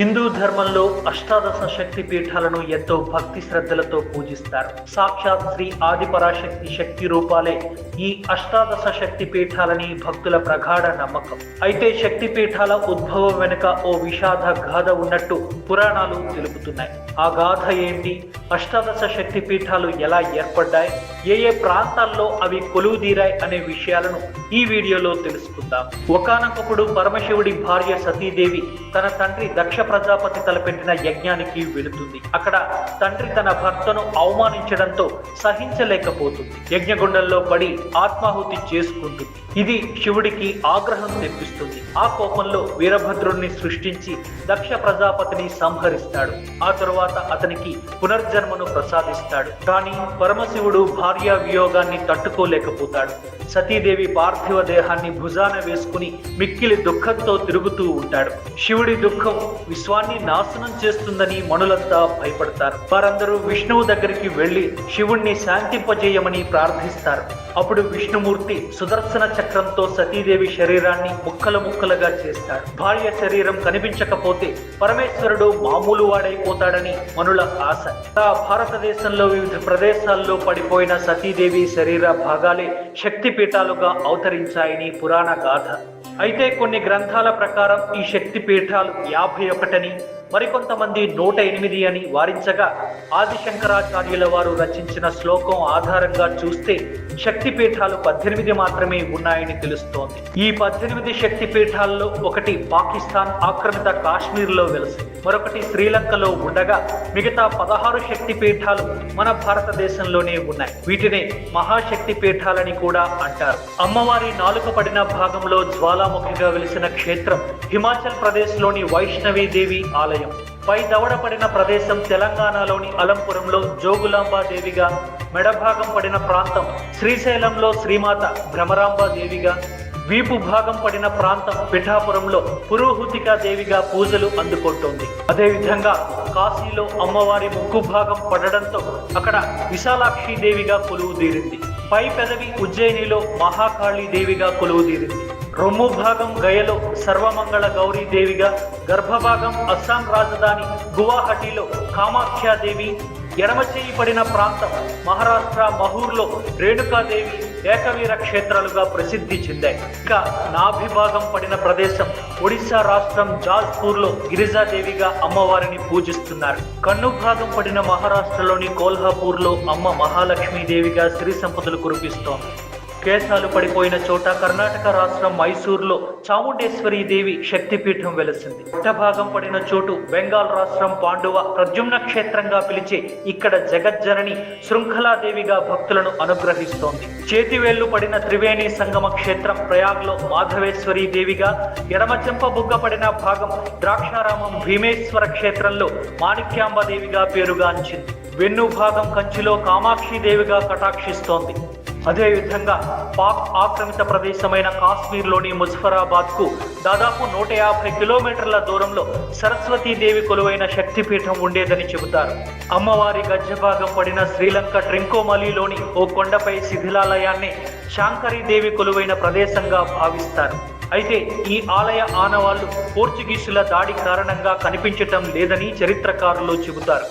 హిందూ ధర్మంలో అష్టాదశ శక్తి పీఠాలను ఎంతో భక్తి శ్రద్ధలతో పూజిస్తారు. సాక్షాత్ శ్రీ ఆదిపరాశక్తి శక్తి రూపాలే ఈ అష్టాదశ శక్తి పీఠాలని భక్తుల ప్రగాఢ నమ్మకం. అయితే శక్తి పీఠాల ఉద్భవం వెనుక ఓ విషాద గాథ ఉన్నట్టు పురాణాలు తెలుపుతున్నాయి. ఆ గాథ ఏంటి? అష్టాదశ శక్తి పీఠాలు ఎలా ఏర్పడ్డాయి? ఏ ఏ ప్రాంతాల్లో అవి కొలువుదీరాయి అనే విషయాలను ఈ వీడియోలో తెలుసుకుందాం. ఒకనొకప్పుడు పరమశివుడి భార్య సతీదేవి తన తండ్రి దక్ష ప్రజాపతి తలపెట్టిన యజ్ఞానికి వెళుతుంది. అక్కడ తండ్రి తన భర్తను అవమానించడంతో సహించలేకపోతుంది. యజ్ఞగుండంలో పడి ఆత్మాహుతి చేసుకుంటుంది. ఇది శివుడికి ఆగ్రహం తెప్పిస్తుంది. ఆ కోపంలో వీరభద్రుణ్ణి సృష్టించి దక్ష ప్రజాపతిని సంహరిస్తాడు. ఆ తరువాత అతనికి పునర్జన్మను ప్రసాదిస్తాడు. కానీ పరమశివుడు భార్య వియోగాన్ని తట్టుకోలేకపోతాడు. సతీదేవి పార్థివ దేహాన్ని భుజాన వేసుకుని మిక్కిలి దుఃఖంతో తిరుగుతూ ఉంటాడు. శివుడి దుఃఖం విశ్వాన్ని నాశనం చేస్తుందని మనులంతా భయపడతారు. వారందరూ విష్ణువు దగ్గరికి వెళ్ళి శివుణ్ణి శాంతింపజేయమని ప్రార్థిస్తారు. అప్పుడు విష్ణుమూర్తి సుదర్శన చక్రంతో సతీదేవి శరీరాన్ని ముక్కలు ముక్కలుగా చేస్తాడు. భార్య శరీరం కనిపించకపోతే పరమేశ్వరుడు మామూలు వాడైపోతాడని మనుల ఆశ. భారతదేశంలో వివిధ ప్రదేశాల్లో పడిపోయిన సతీదేవి శరీర భాగాలే శక్తిపీఠాలుగా అవతరించాయని పురాణ గాథ. అయితే కొన్ని గ్రంథాల ప్రకారం ఈ శక్తి పీఠాలు యాభై ఒకటని మరికొంతమంది నూట ఎనిమిది అని వారించగా ఆదిశంకరాచార్యుల వారు రచించిన శ్లోకం ఆధారంగా చూస్తే శక్తి పీఠాలు పద్దెనిమిది మాత్రమే ఉన్నాయని తెలుస్తోంది. ఈ పద్దెనిమిది శక్తి పీఠాల్లో ఒకటి పాకిస్తాన్ ఆక్రమిత కాశ్మీర్లో వెలసి మరొకటి శ్రీలంకలో ఉండగా మిగతా పదహారు శక్తి పీఠాలు మన భారతదేశంలోనే ఉన్నాయి. వీటినే మహాశక్తి పీఠాలని కూడా అంటారు. అమ్మవారి నాలుక పడిన భాగంలో జ్వాలాముఖిగా వెలిసిన క్షేత్రం హిమాచల్ ప్రదేశ్లోని వైష్ణవీదేవి దేవి ఆలయం. పై దవడ పడిన ప్రదేశం తెలంగాణలోని అలంపురంలో జోగులాంబా దేవిగా మెడభాగం పడిన ప్రాంతం శ్రీశైలంలో శ్రీమాత భ్రమరాంబాదేవిగా వీపు భాగం పడిన ప్రాంతం పిఠాపురంలో పురోహుతికా దేవిగా పూజలు అందుకుంటోంది. అదేవిధంగా కాశీలో అమ్మవారి ముక్కు భాగం పడడంతో అక్కడ విశాలాక్షి దేవిగా కొలువు తీరింది. పై పెదవి ఉజ్జయినిలో మహాకాళీ దేవిగా కొలువు రొమ్ము భాగం గయలో సర్వమంగళ గౌరీ దేవిగా గర్భభాగం అస్సాం రాజధాని గువాహటిలో కామాఖ్యాదేవి ఎడమ చేయి పడిన ప్రాంతం మహారాష్ట్ర మహూర్లో రేణుకాదేవి ఏకవీర క్షేత్రాలుగా ప్రసిద్ధి చెందాయి. ఇక నాభిభాగం పడిన ప్రదేశం ఒడిశా రాష్ట్రం జాజ్పూర్లో గిరిజాదేవిగా అమ్మవారిని పూజిస్తున్నారు. కన్ను భాగం పడిన మహారాష్ట్రలోని కోల్హాపూర్లో అమ్మ మహాలక్ష్మీదేవిగా సిరి సంపదలు కురిపిస్తోంది. కేశాలు పడిపోయిన చోట కర్ణాటక రాష్ట్రం మైసూర్లో చాముండేశ్వరి దేవి శక్తిపీఠం వెలసింది. భాగం పడిన చోటు బెంగాల్ రాష్ట్రం పాండువ ప్రద్యుమ్న క్షేత్రంగా పిలిచే ఇక్కడ జగజ్జనని శృంఖలాదేవిగా భక్తులను అనుగ్రహిస్తోంది. చేతివేళ్ళు పడిన త్రివేణి సంగమ క్షేత్రం ప్రయాగ్లో మాధవేశ్వరి దేవిగా ఎడమచెంప బుగ్గ పడిన భాగం ద్రాక్షారామం భీమేశ్వర క్షేత్రంలో మాణిక్యాంబ దేవిగా పేరుగాంచింది. వెన్ను భాగం కంచిలో కామాక్షి దేవిగా కటాక్షిస్తోంది. అదేవిధంగా పాక్ ఆక్రమిత ప్రదేశమైన కాశ్మీర్లోని ముజఫరాబాద్కు దాదాపు నూట యాభై కిలోమీటర్ల దూరంలో సరస్వతీదేవి కొలువైన శక్తిపీఠం ఉండేదని చెబుతారు. అమ్మవారి గజ్జభాగం పడిన శ్రీలంక ట్రింకోమలిలోని ఓ కొండపై శిథిలాలయాన్ని శాంకరీదేవి కొలువైన ప్రదేశంగా భావిస్తారు. అయితే ఈ ఆలయ ఆనవాళ్ళు పోర్చుగీసుల దాడి కారణంగా కనిపించటం లేదని చరిత్రకారులు చెబుతారు.